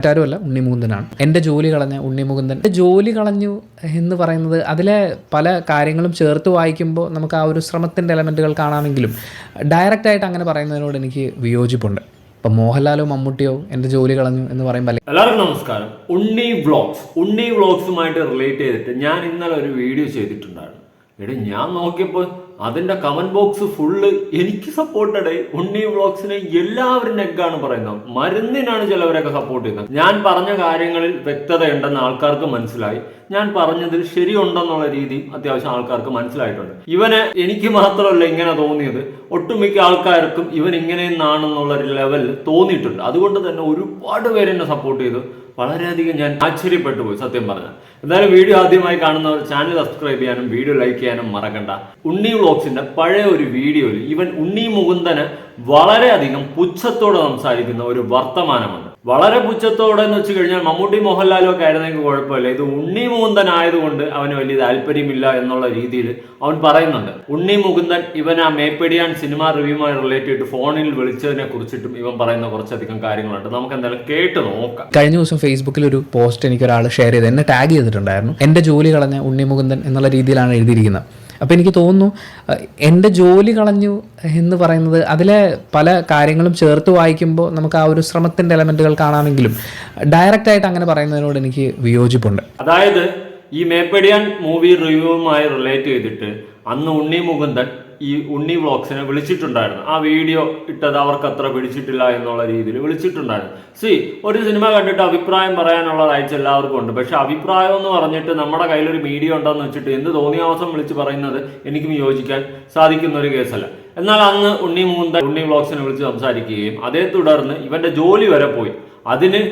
മറ്റാരുമല്ല ഉണ്ണിമുകുന്ദനാണ്. എന്റെ ജോലി കളഞ്ഞ ഉണ്ണിമുകുന്ദൻ. ജോലി കളഞ്ഞു എന്ന് പറയുന്നത് അതിലെ പല കാര്യങ്ങളും ചേർത്ത് വായിക്കുമ്പോൾ നമുക്ക് ആ ഒരു ശ്രമത്തിന്റെ എലമെന്റുകൾ കാണാമെങ്കിലും ഡയറക്റ്റ് ആയിട്ട് അങ്ങനെ പറയുന്നതിനോട് എനിക്ക് വിയോജിപ്പുണ്ട്. ഇപ്പം മോഹൻലാലോ മമ്മൂട്ടിയോ എന്റെ ജോലി കളഞ്ഞു എന്ന് പറയുമ്പോൾ എല്ലാവർക്കും നമസ്കാരം. ഉണ്ണി വ്ളോഗ്സ് ഉണ്ണി വ്ളോഗ്സുമായിട്ട് റിലേറ്റ് ചെയ്തിട്ട് ഞാൻ ഇന്നലെ ഒരു വീഡിയോ ചെയ്തിട്ടുണ്ടായിരുന്നു. എടി ഞാൻ നോക്കിയപ്പോൾ അതിന്റെ കമന്റ് ബോക്സ് ഫുള്ള് എനിക്ക് സപ്പോർട്ടഡ് ഉണ്ണി വ്ളോഗ്സിനെ എല്ലാവരും നെഗാണ് പറയുന്നത്. മരുന്നിനാണ് ചിലവരൊക്കെ സപ്പോർട്ട് ചെയ്യുന്നത്. ഞാൻ പറഞ്ഞ കാര്യങ്ങളിൽ വ്യക്തതയുണ്ടെന്ന് ആൾക്കാർക്ക് മനസ്സിലായി. ഞാൻ പറഞ്ഞതിൽ ശരിയുണ്ടെന്നുള്ള രീതി അത്യാവശ്യം ആൾക്കാർക്ക് മനസ്സിലായിട്ടുണ്ട്. ഇവനെ എനിക്ക് മാത്രമല്ല ഇങ്ങനെ തോന്നിയത്. ഒട്ടുമിക്ക ആൾക്കാർക്കും ഇവൻ ഇങ്ങനെയെന്നാണെന്നുള്ള ഒരു ലെവലിൽ തോന്നിയിട്ടുണ്ട്. അതുകൊണ്ട് തന്നെ ഒരുപാട് പേര് എന്നെ സപ്പോർട്ട് ചെയ്തു. വളരെയധികം ഞാൻ ആശ്ചര്യപ്പെട്ടു പോയി സത്യം പറഞ്ഞാൽ. എന്തായാലും വീഡിയോ ആദ്യമായി കാണുന്നവർ ചാനൽ സബ്സ്ക്രൈബ് ചെയ്യാനും വീഡിയോ ലൈക്ക് ചെയ്യാനും മറക്കണ്ട. ഉണ്ണി വ്ളോഗ്സിന്റെ പഴയ ഒരു വീഡിയോയിൽ ഇവൻ ഉണ്ണി മുകുന്ദന് വളരെയധികം പുച്ഛത്തോടെ സംസാരിക്കുന്ന ഒരു വർത്തമാനമുണ്ട്. വളരെ പുച്ഛത്തോടെ എന്ന് വെച്ച് കഴിഞ്ഞാൽ മമ്മൂട്ടി മോഹൻലാലും ഒക്കെ ആയിരുന്നെങ്കിൽ കുഴപ്പമില്ല. ഇത് ഉണ്ണി മുകുന്ദൻ ആയതുകൊണ്ട് അവന് വലിയ താല്പര്യമില്ല എന്നുള്ള രീതിയിൽ അവൻ പറയുന്നുണ്ട്. ഉണ്ണി മുകുന്ദൻ ഇവൻ ആ മേപ്പടിയാൻ സിനിമ റിവ്യൂമായി റിലേറ്റ് ചെയ്തിട്ട് ഫോണിൽ വിളിച്ചതിനെ കുറിച്ചിട്ടും ഇവൻ പറയുന്ന കുറച്ചധികം കാര്യങ്ങളുണ്ട്. നമുക്ക് എന്തായാലും കേട്ട് നോക്കാം. കഴിഞ്ഞ ദിവസം ഫേസ്ബുക്കിൽ ഒരു പോസ്റ്റ് എനിക്ക് ഒരാൾ ഷെയർ ചെയ്ത് എന്നെ ടാഗ് ചെയ്തിട്ടുണ്ടായിരുന്നു. എന്റെ ജോലി കളഞ്ഞ ഉണ്ണി മുകുന്ദൻ എന്നുള്ള രീതിയിലാണ് എഴുതിയിരിക്കുന്നത്. അപ്പോൾ എനിക്ക് തോന്നുന്നു എന്റെ ജോലി കളഞ്ഞു എന്ന് പറയുന്നത് അതിലെ പല കാര്യങ്ങളും ചേർത്ത് വായിക്കുമ്പോൾ നമുക്ക് ആ ഒരു ശ്രമത്തിന്റെ എലമെന്റുകൾ കാണാമെങ്കിലും ഡയറക്റ്റായിട്ട് അങ്ങനെ പറയുന്നതിനോട് എനിക്ക് വിയോജിപ്പുണ്ട്. അതായത് ഈ മേപ്പടിയാൻ മൂവി റിവ്യൂവുമായി റിലേറ്റ് ചെയ്തിട്ട് അന്ന് ഉണ്ണി മുകുന്ദൻ ഈ ഉണ്ണി വ്ളോഗ്സിനെ വിളിച്ചിട്ടുണ്ടായിരുന്നു. ആ വീഡിയോ ഇട്ടത് അവർക്ക് അത്ര പിടിച്ചിട്ടില്ല എന്നുള്ള രീതിയിൽ വിളിച്ചിട്ടുണ്ടായിരുന്നു. സി ഒരു സിനിമ കണ്ടിട്ട് അഭിപ്രായം പറയാനുള്ള റൈറ്റ്സ് എല്ലാവർക്കും ഉണ്ട്. പക്ഷെ അഭിപ്രായം എന്ന് പറഞ്ഞിട്ട് നമ്മുടെ കയ്യിലൊരു മീഡിയ ഉണ്ടെന്ന് വെച്ചിട്ട് എന്ത് തോന്നിയാവസം വിളിച്ച് പറയുന്നത് എനിക്കും യോജിക്കാൻ സാധിക്കുന്ന ഒരു കേസല്ല. എന്നാൽ അന്ന് ഉണ്ണി മുകുന്ദൻ ഉണ്ണി വ്ളോഗ്സിനെ വിളിച്ച് സംസാരിക്കുകയും അതേ തുടർന്ന് ഇവന്റെ ജോലി വരെ പോയി. അതിന്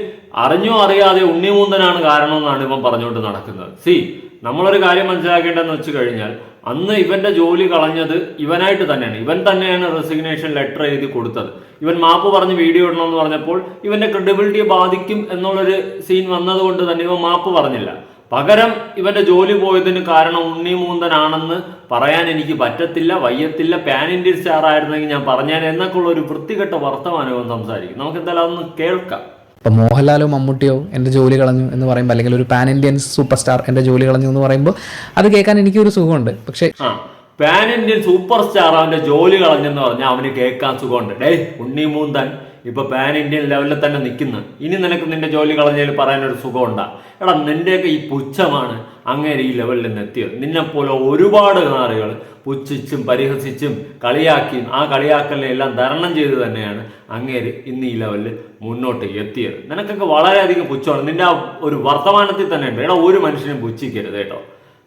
അറിഞ്ഞോ അറിയാതെ ഉണ്ണിമൂന്തനാണ് കാരണം എന്നാണ് ഇവൻ പറഞ്ഞുകൊണ്ട് നടക്കുന്നത്. സി നമ്മളൊരു കാര്യം മനസ്സിലാക്കേണ്ടതെന്ന് വെച്ച് കഴിഞ്ഞാൽ അന്ന് ഇവന്റെ ജോലി കളഞ്ഞത് ഇവനായിട്ട് തന്നെയാണ്. ഇവൻ തന്നെയാണ് റെസിഗ്നേഷൻ ലെറ്റർ എഴുതി കൊടുത്തത്. ഇവൻ മാപ്പ് പറഞ്ഞ് വീഡിയോ ഇടണമെന്ന് പറഞ്ഞപ്പോൾ ഇവന്റെ ക്രെഡിബിലിറ്റിയെ ബാധിക്കും എന്നുള്ളൊരു സീൻ വന്നതുകൊണ്ട് തന്നെ ഇവൻ മാപ്പ് പറഞ്ഞില്ല. പകരം ഇവന്റെ ജോലി പോയതിന് കാരണം ഉണ്ണി മൂന്തനാണെന്ന് പറയാൻ എനിക്ക് പറ്റത്തില്ല വയ്യത്തില്ല പാൻ ഇന്ത്യൻ സ്റ്റാർ ആയിരുന്നെങ്കിൽ ഞാൻ പറഞ്ഞാൽ എന്നൊക്കെ ഉള്ള ഒരു വൃത്തികെട്ട വർത്തമാനവും സംസാരിക്കും. നമുക്ക് എന്തായാലും അതൊന്ന് കേൾക്കാം. ഇപ്പം മോഹൻലാലോ മമ്മൂട്ടിയോ എന്റെ ജോലി കളഞ്ഞു എന്ന് പറയുമ്പോൾ അല്ലെങ്കിൽ ഒരു പാൻ ഇന്ത്യൻ സൂപ്പർ സ്റ്റാർ എന്റെ ജോലി കളഞ്ഞു എന്ന് പറയുമ്പോൾ അത് കേൾക്കാൻ എനിക്കൊരു സുഖമുണ്ട്. പക്ഷേ പാൻ ഇന്ത്യൻ സൂപ്പർ സ്റ്റാർ അവന്റെ ജോലി കളഞ്ഞെന്ന് പറഞ്ഞാൽ അവന് കേൾക്കാൻ സുഖമുണ്ട്. ഡേ ഉണ്ണി മൂന്തൻ. ഇപ്പൊ പാൻ ഇന്ത്യൻ ലെവലിൽ തന്നെ നിൽക്കുന്നു. ഇനി നിനക്ക് നിന്റെ ജോലി കളഞ്ഞതിൽ പറയാനൊരു സുഖമുണ്ടാ. എടാ നിന്റെയൊക്കെ ഈ പുച്ഛമാണ് അങ്ങനെ ഈ ലെവലിൽ നിന്ന് എത്തിയത്. നിന്നെ പോലെ ഒരുപാട് നാറുകൾ പുച്ഛിച്ചും പരിഹസിച്ചും കളിയാക്കിയും ആ കളിയാക്കലിനെ എല്ലാം തരണം ചെയ്ത് തന്നെയാണ് അങ്ങേര് ഇന്ന് ഈ ലെവലിൽ മുന്നോട്ട് എത്തിയത്. നിനക്കൊക്കെ വളരെയധികം പുച്ഛമാണ്. നിന്റെ ആ ഒരു വർത്തമാനത്തിൽ തന്നെ ഉണ്ട്. എടാ ഒരു മനുഷ്യനും പുച്ഛിക്കരുത് കേട്ടോ.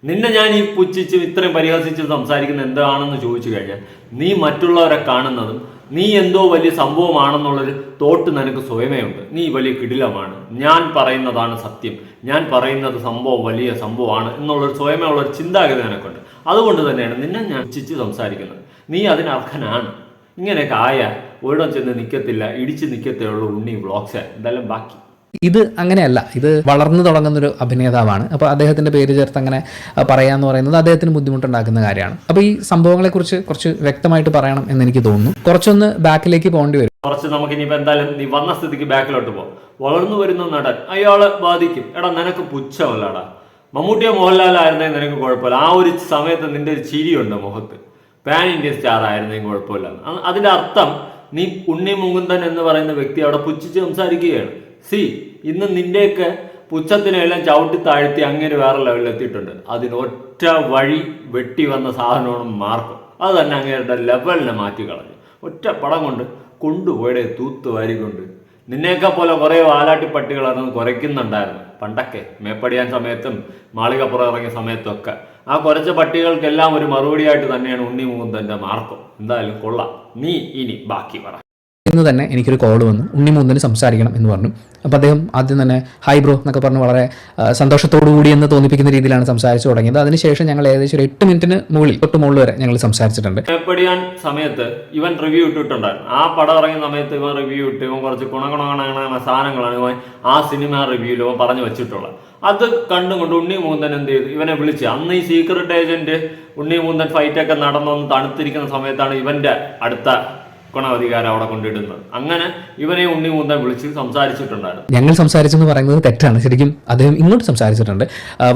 നിന്നെ ഞാൻ ഈ പുച്ഛിച്ചും ഇത്രയും പരിഹസിച്ചും സംസാരിക്കുന്നത് എന്താണെന്ന് ചോദിച്ചു കഴിഞ്ഞാൽ നീ മറ്റുള്ളവരെ കാണുന്നതും നീ എന്തോ വലിയ സംഭവമാണെന്നുള്ളൊരു തോട്ട് നിനക്ക് സ്വയമേ ഉണ്ട്. നീ വലിയ കിടിലമാണ്. ഞാൻ പറയുന്നതാണ് സത്യം. ഞാൻ പറയുന്നത് സംഭവം വലിയ സംഭവമാണ് എന്നുള്ളൊരു സ്വയമേ ഉള്ളൊരു ചിന്താഗതി നിനക്കുണ്ട്. അതുകൊണ്ട് തന്നെയാണ് നിന്നെ ഞാൻ ഇച്ഛിച്ച് സംസാരിക്കുന്നത്. നീ അതിനർഹനാണ്. ഇങ്ങനെയൊക്കെ ആയാൽ ഒരിടം ചെന്ന് നിൽക്കത്തില്ല ഇടിച്ച് നിൽക്കത്തേ ഉള്ളൂ ഉണ്ണി വ്ളോഗ്സ് എന്തായാലും ബാക്കി. ഇത് അങ്ങനെയല്ല. ഇത് വളർന്നു തുടങ്ങുന്നൊരു അഭിനേതാവാണ്. അപ്പോൾ അദ്ദേഹത്തിന്റെ പേര് ചേർത്ത് അങ്ങനെ പറയാമെന്ന് പറയാന്ന് പറയുന്നത് അദ്ദേഹത്തിന് ബുദ്ധിമുട്ടുണ്ടാക്കുന്ന കാര്യമാണ്. അപ്പോൾ ഈ സംഭവങ്ങളെക്കുറിച്ച് കുറച്ച് വ്യക്തമായിട്ട് പറയണം എന്ന് എനിക്ക് തോന്നുന്നു. കുറച്ചൊന്ന് ബാക്കിലേക്ക് പോകേണ്ടി വരും. കുറച്ച് നമുക്ക് ഇനിയിപ്പോൾ എന്തായാലും നീ വന്ന സ്ഥിതിക്ക് ബാക്കിലോട്ട് പോ വളർന്നു വരുന്ന നടൻ അയാളെ ബാധിക്കും. എടാ നിനക്ക് പുച്ഛമല്ലടാ. മമ്മൂട്ടിയോ മോഹൻലാലായിരുന്നെങ്കിൽ നിനക്ക് കുഴപ്പമില്ല. ആ ഒരു സമയത്ത് നിന്റെ ഒരു ചിരിയുണ്ട് മുഖത്ത്. പാൻ ഇന്ത്യൻ സ്റ്റാർ ആയിരുന്നെങ്കിൽ കുഴപ്പമില്ല. അതിന്റെ അർത്ഥം നീ ഉണ്ണി മുകുന്ദൻ എന്ന് പറയുന്ന വ്യക്തി അവിടെ പുച്ഛിച്ച് സംസാരിക്കുകയാണ്. സി ഇന്ന് നിന്റെയൊക്കെ പുച്ഛത്തിനെല്ലാം ചവിട്ടി താഴ്ത്തി അങ്ങനെ വേറെ ലെവലിൽ എത്തിയിട്ടുണ്ട്. അതിനൊറ്റ വഴി വെട്ടി വന്ന സാധനമാണ് മാർക്കം. അത് തന്നെ അങ്ങേരുടെ ലെവലിനെ മാറ്റി കളഞ്ഞു. ഒറ്റ പടം കൊണ്ട് കൊണ്ടുപോയുടെ തൂത്ത് വാരിക്കൊണ്ട് നിന്നെയൊക്കെ പോലെ കുറേ വാലാട്ടി ഇറങ്ങി കുറയ്ക്കുന്നുണ്ടായിരുന്നു. പണ്ടൊക്കെ മേപ്പടിയാൻ സമയത്തും മാളികപ്പുറം ഇറങ്ങിയ സമയത്തൊക്കെ. ആ കുറച്ച പട്ടികൾക്കെല്ലാം ഒരു മറുപടിയായിട്ട് തന്നെയാണ് ഉണ്ണി മുകുന്ദന്റെ മാർക്കം. എന്തായാലും കൊള്ളാം. നീ ഇനി ബാക്കി പറ. ഇന്ന് തന്നെ എനിക്കൊരു കോൾ വന്നു. ഉണ്ണി മൂന്നിന് സംസാരിക്കണം എന്ന് പറഞ്ഞു. അപ്പോൾ അദ്ദേഹം ആദ്യം തന്നെ ഹൈ ബ്രോ എന്നൊക്കെ പറഞ്ഞ് വളരെ സന്തോഷത്തോടു കൂടി എന്ന് തോന്നിപ്പിക്കുന്ന രീതിയിലാണ് സംസാരിച്ചു തുടങ്ങിയത്. അതിനുശേഷം ഞങ്ങൾ ഏകദേശം ഒരു എട്ട് മിനിറ്റിന് മുകളിൽ തൊട്ട് മുകളിൽ വരെ ഞങ്ങൾ സംസാരിച്ചിട്ടുണ്ട്. മേപ്പടിയാൻ സമയത്ത് ഇവൻ റിവ്യൂ ഇട്ടിട്ടുണ്ടായിരുന്നു. ആ പടം ഇറങ്ങിയ സമയത്ത് ഇവൻ റിവ്യൂ ഇട്ട് ഇവൻ കുറച്ച് ഗുണഗുണഗണ സാധനങ്ങളാണ് ഇവൻ ആ സിനിമ റിവ്യൂ ഇവൻ പറഞ്ഞു വെച്ചിട്ടുള്ളത്. അത് കണ്ടുകൊണ്ട് ഉണ്ണി മൂന്തൻ എന്ത് ചെയ്തു? ഇവനെ വിളിച്ച് അന്ന് ഈ സീക്രട്ട് ഏജന്റ് ഉണ്ണി മൂന്തൻ ഫൈറ്റ് ഒക്കെ നടന്നൊന്ന് തണുത്തിരിക്കുന്ന സമയത്താണ് ഇവന്റെ അടുത്ത ഗുണാധികാരം അവിടെ കൊണ്ടിടുന്നത്. അങ്ങനെ ഇവനെ ഉണ്ണി മുന്തൻ വിളിച്ച് സംസാരിച്ചിട്ടുണ്ടായിരുന്നു. ഞങ്ങൾ സംസാരിച്ചെന്ന് പറയുന്നത് തെറ്റാണ്. ശരിക്കും അദ്ദേഹം ഇങ്ങോട്ട് സംസാരിച്ചിട്ടുണ്ട്.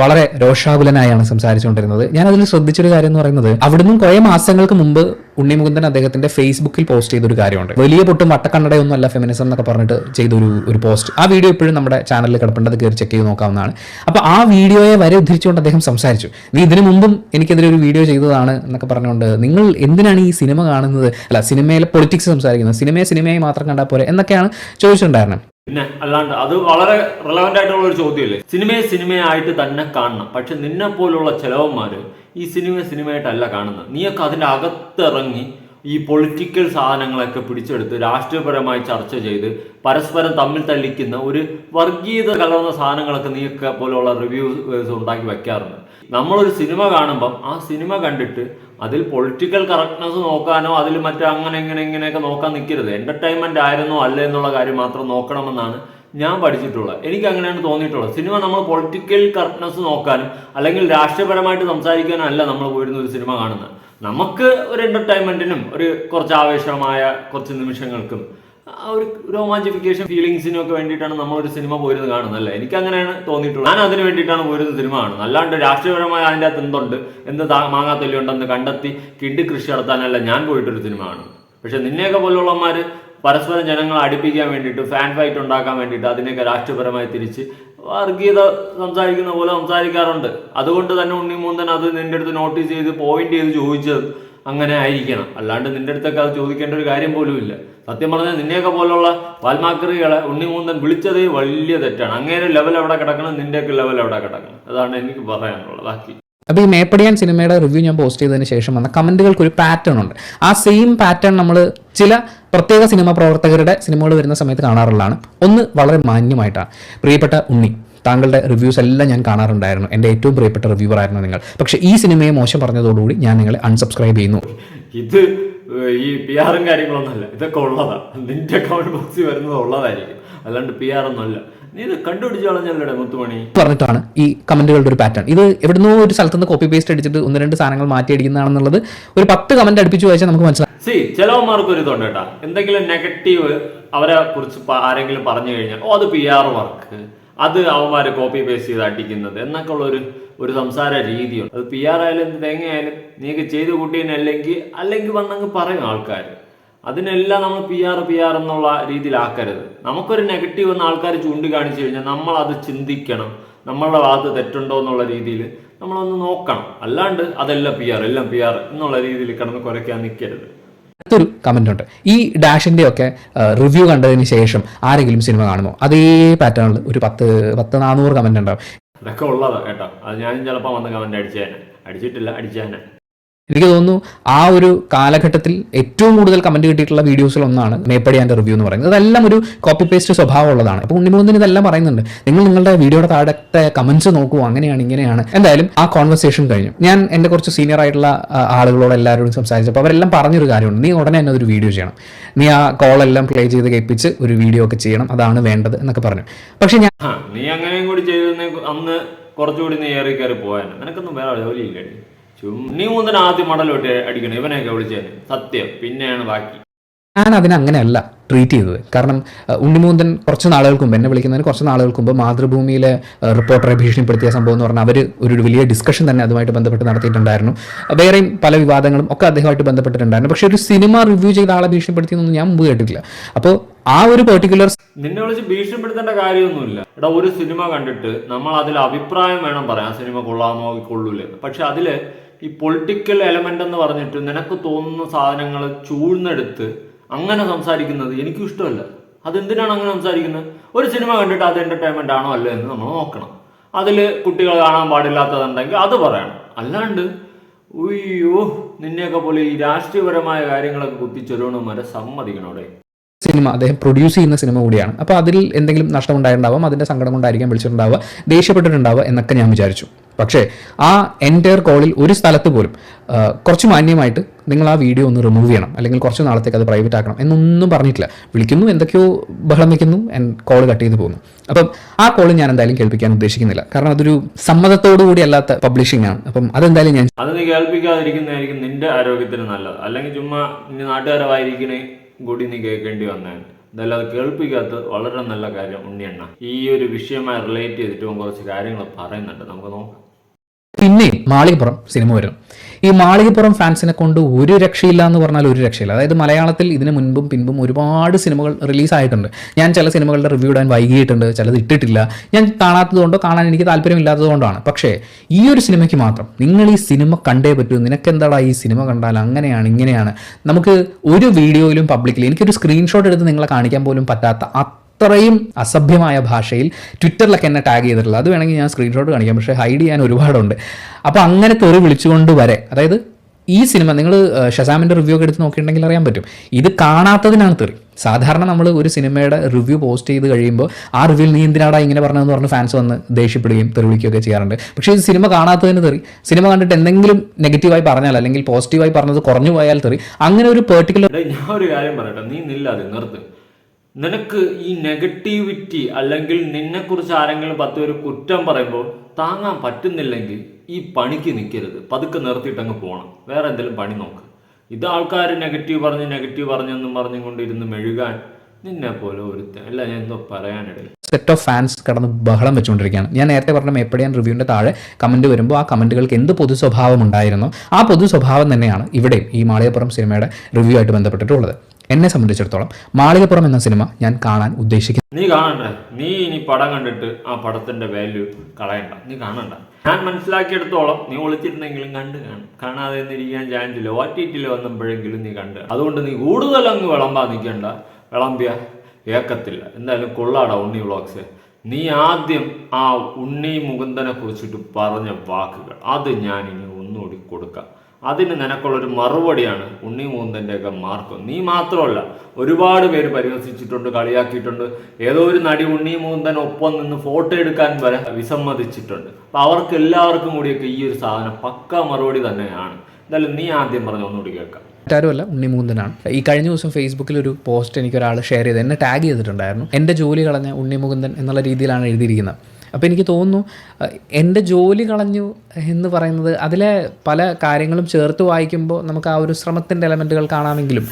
വളരെ രോഷാകുലനായാണ് സംസാരിച്ചുകൊണ്ടിരുന്നത്. ഞാൻ അതിൽ ശ്രദ്ധിച്ചൊരു കാര്യം എന്ന് പറയുന്നത് അവിടുന്ന് കുറേ മാസങ്ങൾക്ക് മുമ്പ് ഉണ്ണിമുകുന്ദൻ അദ്ദേഹത്തിന്റെ ഫേസ്ബുക്കിൽ പോസ്റ്റ് ചെയ്തൊരു കാര്യമുണ്ട്. വലിയ പൊട്ടും വട്ടക്കണ്ണടയൊന്നും അല്ല ഫെമിനിസം എന്നൊക്കെ പറഞ്ഞിട്ട് ചെയ്തൊരു ഒരു പോസ്റ്റ്. ആ വീഡിയോ ഇപ്പോഴും നമ്മുടെ ചാനലിൽ കിടപ്പുണ്ടത് കയറി ചെക്ക് ചെയ്ത് നോക്കാവുന്നതാണ്. അപ്പോൾ ആ വീഡിയോയെ വരെ ഉദ്ധരിച്ചുകൊണ്ട് അദ്ദേഹം സംസാരിച്ചു. നീ ഇതിനു മുമ്പും എനിക്കെതിരെ ഒരു വീഡിയോ ചെയ്തതാണ് എന്നൊക്കെ പറഞ്ഞുകൊണ്ട് നിങ്ങൾ എന്തിനാണ് ഈ സിനിമ കാണുന്നത്? അല്ല സിനിമയിലെ പൊളിറ്റിക്സ് സംസാരിക്കുന്നത് സിനിമയെ സിനിമയായി മാത്രം കണ്ടാൽ പോരെ എന്നൊക്കെയാണ് ചോദിച്ചിട്ടുണ്ടായിരുന്നത് പിന്നെ അല്ലാണ്ട് അത് വളരെ റെലവെന്റ് ആയിട്ടുള്ള ഒരു ചോദ്യമല്ലേ? സിനിമയെ സിനിമയായിട്ട് തന്നെ കാണണം. പക്ഷെ നിന്നെ പോലുള്ള ചിലവന്മാർ ഈ സിനിമ സിനിമയായിട്ടല്ല കാണുന്നത്. നീയൊക്കെ അതിന്റെ അകത്തിറങ്ങി ഈ പൊളിറ്റിക്കൽ സാധനങ്ങളൊക്കെ പിടിച്ചെടുത്ത് രാഷ്ട്രീയപരമായി ചർച്ച ചെയ്ത് പരസ്പരം തമ്മിൽ തല്ലിക്കുന്ന ഒരു വർഗീയത കലർന്ന സാധനങ്ങളൊക്കെ നീക്കെ പോലുള്ള റിവ്യൂസ് ഉണ്ടാക്കി വെക്കാറുണ്ട്. നമ്മളൊരു സിനിമ കാണുമ്പം ആ സിനിമ കണ്ടിട്ട് അതിൽ പൊളിറ്റിക്കൽ കറക്റ്റ്നെസ് നോക്കാനോ അതിൽ മറ്റേ അങ്ങനെ ഇങ്ങനെ ഇങ്ങനെയൊക്കെ നോക്കാൻ നിൽക്കരുത് എന്റർടൈൻമെന്റ് ആയിരുന്നോ അല്ല എന്നുള്ള കാര്യം മാത്രം നോക്കണമെന്നാണ് ഞാൻ പഠിച്ചിട്ടുള്ളത്. എനിക്ക് അങ്ങനെയാണ് തോന്നിയിട്ടുള്ളത്. സിനിമ നമ്മൾ പൊളിറ്റിക്കൽ കറക്റ്റ്നെസ് നോക്കാനും അല്ലെങ്കിൽ രാഷ്ട്രീയപരമായിട്ട് സംസാരിക്കാനും അല്ല നമ്മൾ പോയിരുന്ന ഒരു സിനിമ കാണുന്നത്. നമുക്ക് ഒരു എന്റർടൈൻമെന്റിനും ഒരു കുറച്ച് ആവേശമായ കുറച്ച് നിമിഷങ്ങൾക്കും ഒരു രോമാഞ്ചിഫിക്കേഷൻ ഫീലിങ്സിനും ഒക്കെ വേണ്ടിയിട്ടാണ് നമ്മളൊരു സിനിമ പോയിരുന്നത് കാണുന്നത് അല്ലേ? എനിക്ക് അങ്ങനെയാണ് തോന്നിയിട്ടുള്ളത്. ഞാൻ അതിന് വേണ്ടിയിട്ടാണ് പോയിരുന്ന സിനിമ കാണുന്നത്. അല്ലാണ്ട് രാഷ്ട്രീയപരമായ അതിന്റെ അകത്ത് എന്തുണ്ട്? എന്ത് മാങ്ങാ മാങ്ങാത്തൊല്ലി ഉണ്ടെന്ന് കണ്ടെത്തി കിണ്ടി കൃഷി നടത്താനല്ല ഞാൻ പോയിട്ടൊരു സിനിമ കാണുന്നത്. പക്ഷെ നിന്നെയൊക്കെ പോലുള്ളമാർ പരസ്പരം ജനങ്ങളെ അടുപ്പിക്കാൻ വേണ്ടിയിട്ട് ഫാൻ ഫൈറ്റ് ഉണ്ടാക്കാൻ വേണ്ടിയിട്ട് അതിനെയൊക്കെ രാഷ്ട്രീയപരമായി തിരിച്ച് വർഗീയത സംസാരിക്കുന്ന പോലെ സംസാരിക്കാറുണ്ട്. അതുകൊണ്ട് തന്നെ ഉണ്ണിമൂന്തൻ അത് നിന്റെ അടുത്ത് നോട്ടീസ് ചെയ്ത് പോയിന്റ് ചെയ്ത് ചോദിച്ചത് അങ്ങനെ ആയിരിക്കണം. അല്ലാണ്ട് നിന്റെ അടുത്തൊക്കെ അത് ചോദിക്കേണ്ട ഒരു കാര്യം പോലും ഇല്ല. സത്യം പറഞ്ഞാൽ നിന്നെയൊക്കെ പോലുള്ള വാൽമാക്രികളെ ഉണ്ണിമൂന്തൻ വിളിച്ചത് വലിയ തെറ്റാണ്. അങ്ങനെ ലെവൽ എവിടെ കിടക്കണം നിന്റെയൊക്കെ ലെവൽ എവിടെ കിടക്കണം. അതാണ് എനിക്ക് പറയാനുള്ളത്. ബാക്കി. അപ്പോൾ ഈ മേപ്പടിയാൻ സിനിമയുടെ റിവ്യൂ ഞാൻ പോസ്റ്റ് ചെയ്തതിന് ശേഷം വന്ന കമന്റുകൾക്ക് ഒരു പാറ്റേൺ ഉണ്ട്. ആ സെയിം പാറ്റേൺ നമ്മൾ ചില പ്രത്യേക സിനിമ പ്രവർത്തകരുടെ സിനിമകൾ വരുന്ന സമയത്ത് കാണാറുള്ളതാണ്. ഒന്ന് വളരെ മാന്യമായിട്ടാണ്. പ്രിയപ്പെട്ട ഉണ്ണി താങ്കളുടെ റിവ്യൂസ് എല്ലാം ഞാൻ കാണാറുണ്ടായിരുന്നു. എന്റെ ഏറ്റവും പ്രിയപ്പെട്ട റിവ്യൂവർ ആയിരുന്നു നിങ്ങൾ. പക്ഷേ ഈ സിനിമയെ മോശം പറഞ്ഞതോടുകൂടി ഞാൻ നിങ്ങളെ അൺസബ്സ്ക്രൈബ് ചെയ്യുന്നു. ഇത് ഈ പി ആറും കാര്യങ്ങളൊന്നുമല്ല ഇതൊക്കെ ഉള്ളതാണ് നിന്റെ കമന്റ് ബോക്സിൽ വരുന്നത് ഉള്ളതായിരിക്കും. അല്ലാണ്ട് പി ആർ ഒന്നുമല്ല പറഞ്ഞിട്ടാണ് ഈ കമന്റുകളുടെ ഒരു പാറ്റേൺ ഇത് എവിടുന്നോ ഒരു സ്ഥലത്ത് നിന്ന് കോപ്പി പേസ്റ്റ് അടിച്ചിട്ട് ഒന്ന് രണ്ട് സാധനങ്ങൾ മാറ്റി അടിക്കുന്നതാണെന്നുള്ളത് ഒരു പത്ത് കമന്റ് അടിപ്പിച്ചു വായിച്ചാൽ നമുക്ക് സി ചിലവന്മാർക്ക് ഒരു ഇതുണ്ട് കേട്ടോ. എന്തെങ്കിലും നെഗറ്റീവ് അവരെ കുറിച്ച് ആരെങ്കിലും പറഞ്ഞു കഴിഞ്ഞാൽ ഓ അത് പി ആർ വർക്ക് അത് അവന്മാര് കോപ്പി പേസ്റ്റ് ചെയ്ത് അടിക്കുന്നത് എന്നൊക്കെ ഉള്ള ഒരു ഒരു സംസാര രീതിയുണ്ട്. അത് പി ആർ ആയാലും തേങ്ങ തേങ്ങയായാലും നീക്ക് ചെയ്ത് കൂട്ടിയതിനല്ലെങ്കിൽ അല്ലെങ്കിൽ വന്നങ്ങ് പറയും ആൾക്കാർ അതിനെല്ലാം നമ്മൾ പി ആർ പി ആർ എന്നുള്ള രീതിയിലാക്കരുത്. നമുക്കൊരു നെഗറ്റീവ് എന്ന ആൾക്കാർ ചൂണ്ടിക്കാണിച്ചു കഴിഞ്ഞാൽ നമ്മൾ അത് ചിന്തിക്കണം. നമ്മളുടെ ഭാഗത്ത് തെറ്റുണ്ടോ എന്നുള്ള രീതിയിൽ നമ്മളൊന്ന് നോക്കണം. അല്ലാണ്ട് അതെല്ലാം പി ആർ എല്ലാം പി ആർ എന്നുള്ള രീതിയിൽ കിടന്ന് കുരയ്ക്കാൻ നിൽക്കരുത് അടുത്തൊരു കമന്റ് ഉണ്ട്. ഈ ഡാഷിന്റെ ഒക്കെ റിവ്യൂ കണ്ടതിന് ശേഷം ആരെങ്കിലും സിനിമ കാണുമോ അതേ പാറ്റേണിൽ ഒരു പത്ത് പത്ത് നാനൂറ് കമന്റ് ഉണ്ടാവും. അതൊക്കെ ഉള്ളതാണ് കേട്ടോ. അത് ഞാനും ചിലപ്പോൾ വന്ന് കമന്റ് അടിച്ചേനെ. അടിച്ചിട്ടില്ല അടിച്ചേനെ. എനിക്ക് തോന്നുന്നു ആ ഒരു കാലഘട്ടത്തിൽ ഏറ്റവും കൂടുതൽ കമന്റ് കിട്ടിയിട്ടുള്ള വീഡിയോസിൽ ഒന്നാണ് മേപ്പടി ആൻഡ് റിവ്യൂ എന്ന് പറയുന്നത്. അതെല്ലാം ഒരു കോപ്പി പേസ്റ്റ് സ്വഭാവമുള്ളതാണ് അപ്പോൾ ഉണ്ണിമുകുന്ദൻ ഇതെല്ലാം പറയുന്നുണ്ട്. നിങ്ങൾ നിങ്ങളുടെ വീഡിയോയുടെ താഴത്തെ കമന്റ്സ് നോക്കൂ. അങ്ങനെയാണ് ഇങ്ങനെയാണ്. എന്തായാലും ആ കോൺവെർസേഷൻ കഴിഞ്ഞു. ഞാൻ എന്റെ കുറച്ച് സീനിയർ ആയിട്ടുള്ള ആളുകളോട് എല്ലാവരോടും സംസാരിച്ചപ്പോൾ അവരെല്ലാം പറഞ്ഞൊരു കാര്യമുണ്ട്. നീ ഉടനെ തന്നെ ഒരു വീഡിയോ ചെയ്യണം. നീ ആ കോൾ എല്ലാം പ്ലേ ചെയ്ത് കേൾപ്പിച്ച് ഒരു വീഡിയോ ഒക്കെ ചെയ്യണം. അതാണ് വേണ്ടത് എന്നൊക്കെ പറഞ്ഞു. പക്ഷേ ഞാൻ നീ അങ്ങനെയും കൂടി ചെയ്തിരുന്നെ അന്ന് കുറച്ചുകൂടി നീ ഏറി കയറി പോയാൻ നിനക്കൊന്നും വേറെ ജോലിയില്ലേ നീ മുതൽ ആദ്യം മടലോട്ട് അടിക്കണം. ഇവനെയൊക്കെ വിളിച്ചേന് സത്യം. പിന്നെയാണ് ബാക്കി. ഞാൻ അതിനെ അങ്ങനെയല്ല ട്രീറ്റ് ചെയ്തത്. കാരണം ഉണ്ണിമൂന്തൻ കുറച്ച് നാളുകൾക്ക് മുമ്പ് എന്നെ വിളിക്കുന്നതിന് കുറച്ച് നാളുകൾക്ക് മുമ്പ് മാതൃഭൂമിയിലെ റിപ്പോർട്ടറെ ഭീഷണിപ്പെടുത്തിയ സംഭവം എന്ന് പറഞ്ഞാൽ അവർ ഒരു വലിയ ഡിസ്കഷൻ തന്നെ അതുമായിട്ട് ബന്ധപ്പെട്ട് നടത്തിയിട്ടുണ്ടായിരുന്നു. വേറെയും പല വിവാദങ്ങളും ഒക്കെ അദ്ദേഹമായിട്ട് ബന്ധപ്പെട്ടിട്ടുണ്ടായിരുന്നു. പക്ഷേ ഒരു സിനിമ റിവ്യൂ ചെയ്ത ആളെ ഭീഷണിപ്പെടുത്തിയെന്നൊന്നും ഞാൻ മുമ്പ് കേട്ടിട്ടില്ല. അപ്പോൾ ആ ഒരു പെർട്ടിക്കുലർ നിന്നെ വിളിച്ച് ഭീഷണിപ്പെടുത്തേണ്ട കാര്യമൊന്നുമില്ല. എടാ ഒരു സിനിമ കണ്ടിട്ട് നമ്മൾ അതിൽ അഭിപ്രായം വേണം പറയാം. ആ സിനിമ കൊള്ളാമോ കൊള്ളൂലേ പക്ഷെ അതിൽ ഈ പൊളിറ്റിക്കൽ എലമെന്റ് എന്ന് പറഞ്ഞിട്ട് നിനക്ക് തോന്നുന്ന സാധനങ്ങൾ ചൂഴ്ന്നെടുത്ത് അങ്ങനെ സംസാരിക്കുന്നത് എനിക്കും ഇഷ്ടമല്ല. അതെന്തിനാണ് അങ്ങനെ സംസാരിക്കുന്നത്? ഒരു സിനിമ കണ്ടിട്ട് അത് എന്റർടൈൻമെന്റ് ആണോ അല്ല എന്ന് നമ്മൾ നോക്കണം. അതിൽ കുട്ടികൾ കാണാൻ പാടില്ലാത്തതുണ്ടെങ്കിൽ അത് പറയണം. അല്ലാണ്ട് ഉയ്യോ നിന്നെയൊക്കെ പോലെ ഈ രാഷ്ട്രീയപരമായ കാര്യങ്ങളൊക്കെ കുത്തിച്ചൊരുവണമാരെ സമ്മതിക്കണോടെ സിനിമ അദ്ദേഹം പ്രൊഡ്യൂസ് ചെയ്യുന്ന സിനിമ കൂടിയാണ്. അപ്പോൾ അതിൽ എന്തെങ്കിലും നഷ്ടം ഉണ്ടായിട്ടുണ്ടാവും അതിന്റെ സങ്കടം കൊണ്ടായിരിക്കാം വിളിച്ചിട്ടുണ്ടാവുക ദേഷ്യപ്പെട്ടിട്ടുണ്ടാവുക എന്നൊക്കെ ഞാൻ വിചാരിച്ചു. പക്ഷേ ആ എന്റയർ കോളിൽ ഒരു സ്ഥലത്ത് പോലും കുറച്ച് മാന്യമായിട്ട് നിങ്ങൾ ആ വീഡിയോ ഒന്ന് റിമൂവ് ചെയ്യണം അല്ലെങ്കിൽ കുറച്ച് നാളത്തേക്ക് അത് പ്രൈവറ്റ് ആക്കണം എന്നൊന്നും പറഞ്ഞിട്ടില്ല. വിളിക്കുന്നു എന്തൊക്കെയോ ബഹളം വയ്ക്കുന്നു കോൾ കട്ട് ചെയ്ത് പോകുന്നു. അപ്പം ആ കോൾ ഞാൻ എന്തായാലും കേൾപ്പിക്കാൻ ഉദ്ദേശിക്കുന്നില്ല. കാരണം അതൊരു സമ്മതത്തോടു കൂടി അല്ലാത്ത പബ്ലിഷിംഗ് ആണ്. അപ്പം അതെന്തായാലും ഞാൻ അത് കേൾപ്പിക്കാതിരിക്കുന്നതായിരിക്കും നിന്റെ ആരോഗ്യത്തിന് നല്ലത്. അല്ലെങ്കിൽ ചുമ്മാ നാട്ടുകാരായിരിക്കണേ കൂടി നീ കേൾക്കേണ്ടി വന്നേ. ഇതെല്ലാം കേൾപ്പിക്കാത്ത വളരെ നല്ല കാര്യം ഉണ്ണിയണ്ണ. ഈ ഒരു വിഷയമായി റിലേറ്റ് ചെയ്തിട്ട് കുറച്ച് കാര്യങ്ങൾ പറയുന്നുണ്ട്. നമുക്ക് നോക്കാം. പിന്നെ മാളികപ്പുറം സിനിമ വരും. ഈ മാളികപ്പുറം ഫാൻസിനെ കൊണ്ട് ഒരു രക്ഷയില്ല എന്ന് പറഞ്ഞാൽ ഒരു രക്ഷയില്ല. അതായത് മലയാളത്തിൽ ഇതിന് മുൻപും പിൻപും ഒരുപാട് സിനിമകൾ റിലീസായിട്ടുണ്ട്. ഞാൻ ചില സിനിമകളുടെ റിവ്യൂ ഇടാൻ വൈകിയിട്ടുണ്ട് ചിലത് ഇട്ടിട്ടില്ല. ഞാൻ കാണാത്തതുകൊണ്ടോ കാണാൻ എനിക്ക് താല്പര്യമില്ലാത്തതുകൊണ്ടാണ്. പക്ഷേ ഈ ഒരു സിനിമയ്ക്ക് മാത്രം നിങ്ങൾ ഈ സിനിമ കണ്ടേ പറ്റൂ. നിനക്ക് നിനക്കെന്താടാ ഈ സിനിമ കണ്ടാൽ അങ്ങനെയാണ് ഇങ്ങനെയാണ്. നമുക്ക് ഒരു വീഡിയോയിലും പബ്ലിക്കിൽ എനിക്കൊരു സ്ക്രീൻഷോട്ട് എടുത്ത് നിങ്ങളെ കാണിക്കാൻ പോലും പറ്റാത്ത അത്രയും അസഭ്യമായ ഭാഷയിൽ ട്വിറ്ററിലൊക്കെ എന്നെ ടാഗ് ചെയ്തിട്ടുള്ളത്. അത് വേണമെങ്കിൽ ഞാൻ സ്ക്രീൻഷോട്ട് കാണിക്കാം. പക്ഷേ ഹൈഡ് ചെയ്യാൻ ഒരുപാടുണ്ട്. അപ്പോൾ അങ്ങനെ തെറി വിളിച്ചുകൊണ്ട് വരെ അതായത് ഈ സിനിമ നിങ്ങൾ ഷസാമിന്റെ റിവ്യൂ ഒക്കെ എടുത്ത് നോക്കിയിട്ടുണ്ടെങ്കിൽ അറിയാൻ പറ്റും. ഇത് കാണാത്തതിനാണ് തെറി. സാധാരണ നമ്മൾ ഒരു സിനിമയുടെ റിവ്യൂ പോസ്റ്റ് ചെയ്ത് കഴിയുമ്പോൾ ആ റിവ്യൂവിൽ നീ എന്തിനാടാ ഇങ്ങനെ പറഞ്ഞതെന്ന് പറഞ്ഞ് ഫാൻസ് വന്ന് ദേഷ്യപ്പെടുകയും തെറി വിളിക്കുകയൊക്കെ ചെയ്യാറുണ്ട്. പക്ഷേ ഇത് സിനിമ കാണാത്തതിന് തെറി. സിനിമ കണ്ടിട്ട് എന്തെങ്കിലും നെഗറ്റീവായി പറഞ്ഞാൽ അല്ലെങ്കിൽ പോസിറ്റീവായി പറഞ്ഞത് കുറഞ്ഞു പോയാൽ തെറി. അങ്ങനെ ഒരു പെർട്ടിക്കുലർ ഞാൻ ഒരു കാര്യം പറയട്ടെ. നീ നില്ലാതെ നിർത്ത്. നിനക്ക് ഈ നെഗറ്റിവിറ്റി അല്ലെങ്കിൽ നിന്നെക്കുറിച്ച് ആരെങ്കിലും പത്ത് പേര് കുറ്റം പറയുമ്പോൾ താങ്ങാൻ പറ്റുന്നില്ലെങ്കിൽ ഈ പണിക്ക് നിൽക്കരുത്. പതുക്കെ നിർത്തിയിട്ട് അങ്ങ് പോകണം വേറെ എന്തെങ്കിലും പണി നോക്ക്. ഇത് ആൾക്കാർ നെഗറ്റീവ് പറഞ്ഞ് നെഗറ്റീവ് പറഞ്ഞെന്നും പറഞ്ഞും കൊണ്ടിരുന്ന് മെഴുകാൻ നിന്നെ പോലെ ഒരുത്തൻ. അല്ല ഞാൻ എന്തോ പറയാനിടയിൽ. സെറ്റ് ഓഫ് ഫാൻസ് കടന്ന് ബഹളം വെച്ചുകൊണ്ടിരിക്കുകയാണ്. ഞാൻ നേരത്തെ പറഞ്ഞ മേപ്പടിയാൻ റിവ്യൂവിന്റെ താഴെ കമന്റ് വരുമ്പോൾ ആ കമന്റുകൾക്ക് എന്ത് പൊതു സ്വഭാവം ഉണ്ടായിരുന്നോ? ആ പൊതു സ്വഭാവം തന്നെയാണ് ഇവിടെയും ഈ മാളികപ്പുറം സിനിമയുടെ റിവ്യൂ ആയിട്ട് ബന്ധപ്പെട്ടിട്ടുള്ളത്. എന്നെ സംബന്ധിച്ചിടത്തോളം മാളികപ്പുറം എന്ന സിനിമ ഞാൻ കാണാൻ ഉദ്ദേശിക്കുന്നു. നീ കാണണ്ട. നീ ഇനി പടം കണ്ടിട്ട് ആ പടത്തിന്റെ വാല്യൂ കളയണ്ട. നീ കാണണ്ട. ഞാൻ മനസ്സിലാക്കിയെടുത്തോളം നീ ഒളിച്ചിരുന്നെങ്കിലും കണ്ട് കാണും. കാണാതെ ഇരിക്കാൻ ചാൻസ് ഇല്ല. ഒ വന്നപ്പോഴെങ്കിലും നീ കണ്ട്. അതുകൊണ്ട് നീ കൂടുതൽ അങ്ങ് വിളമ്പാ നിൽക്കണ്ട വിളമ്പിയ ഏക്കത്തില്ല. എന്തായാലും കൊള്ളാടാ ഉണ്ണി വ്ളോഗ്സ്. നീ ആദ്യം ആ ഉണ്ണി മുകുന്ദനെ കുറിച്ചിട്ട് പറഞ്ഞ വാക്കുകൾ. അത് ഞാൻ ഇനി ഒന്നുകൂടി കൊടുക്കാം. അതിന് നിനക്കുള്ളൊരു മറുപടിയാണ് ഉണ്ണി മുകുന്ദന്റെ ഒക്കെ മാർക്ക് നീ മാത്രമല്ല ഒരുപാട് പേര് പരിഹസിച്ചിട്ടുണ്ട് കളിയാക്കിയിട്ടുണ്ട്. ഏതോ ഒരു നടി ഉണ്ണി മൂന്തൻ ഒപ്പം നിന്ന് ഫോട്ടോ എടുക്കാൻ വരെ വിസമ്മതിച്ചിട്ടുണ്ട്. അപ്പം അവർക്ക് എല്ലാവർക്കും കൂടിയൊക്കെ ഈ ഒരു സാധനം പക്ക മറുപടി തന്നെയാണ്. എന്തായാലും നീ ആദ്യം പറഞ്ഞ ഒന്നുകൂടി കേൾക്കാം. മറ്റാരുമല്ല ഉണ്ണി മുകുന്ദനാണ് ഈ കഴിഞ്ഞ ദിവസം ഫേസ്ബുക്കിൽ ഒരു പോസ്റ്റ് എനിക്ക് ഒരാൾ ഷെയർ ചെയ്ത് എന്നെ ടാഗ് ചെയ്തിട്ടുണ്ടായിരുന്നു. എന്റെ ജോലി കളഞ്ഞ ഉണ്ണി മുകുന്ദൻ എന്നുള്ള രീതിയിലാണ് എഴുതിയിരിക്കുന്നത്. അപ്പോൾ എനിക്ക് തോന്നുന്നു എന്റെ ജോലി കളഞ്ഞു എന്ന് പറയുന്നത് അതിലെ പല കാര്യങ്ങളും ചേർത്ത് വായിക്കുമ്പോൾ നമുക്ക് ആ ഒരു ശ്രമത്തിന്റെ എലമെന്റുകൾ കാണാമെങ്കിലും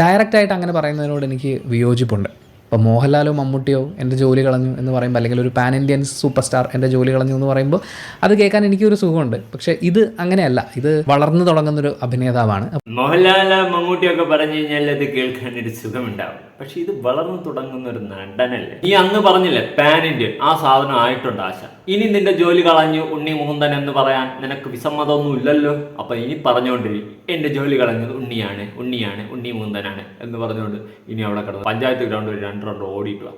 ഡയറക്റ്റായിട്ട് അങ്ങനെ പറയുന്നതിനോട് എനിക്ക് വിയോജിപ്പുണ്ട്. ഇപ്പോൾ മോഹൻലാലോ മമ്മൂട്ടിയോ എന്റെ ജോലി കളഞ്ഞു എന്ന് പറയുമ്പോൾ അല്ലെങ്കിൽ ഒരു പാൻ ഇന്ത്യൻ സൂപ്പർ സ്റ്റാർ എന്റെ ജോലി കളഞ്ഞു എന്ന് പറയുമ്പോൾ അത് കേൾക്കാൻ എനിക്കൊരു സുഖമുണ്ട്. പക്ഷേ ഇത് അങ്ങനെയല്ല. ഇത് വളർന്നു തുടങ്ങുന്നൊരു അഭിനേതാവാണ്. മോഹൻലാല മമ്മൂട്ടിയൊക്കെ പറഞ്ഞു കഴിഞ്ഞാൽ അത് കേൾക്കാൻ ഒരു സുഖമുണ്ടാവും. പക്ഷെ ഇത് വളർന്നു തുടങ്ങുന്ന ഒരു നടനല്ലേ? നീ അന്ന് പറഞ്ഞില്ലേ പാൻ ഇന്ത്യൻ ആ സാധനം ആയിട്ടുണ്ട് ആശ. ഇനി നിന്റെ ജോലി കളഞ്ഞു ഉണ്ണി മുകുന്ദൻ എന്ന് പറയാൻ നിനക്ക് വിസമ്മതമൊന്നും ഇല്ലല്ലോ? അപ്പൊ ഇനി പറഞ്ഞുകൊണ്ടിരി എന്റെ ജോലി കളഞ്ഞത് ഉണ്ണിയാണ് ഉണ്ണിയാണ് ഉണ്ണി മുകുന്ദനാണ് എന്ന് പറഞ്ഞുകൊണ്ട് ഇനി അവിടെ കിടന്ന് പഞ്ചായത്ത് ഗ്രൗണ്ടിൽ രണ്ട് റൗണ്ട് ഓടിയിട്ട് വാ.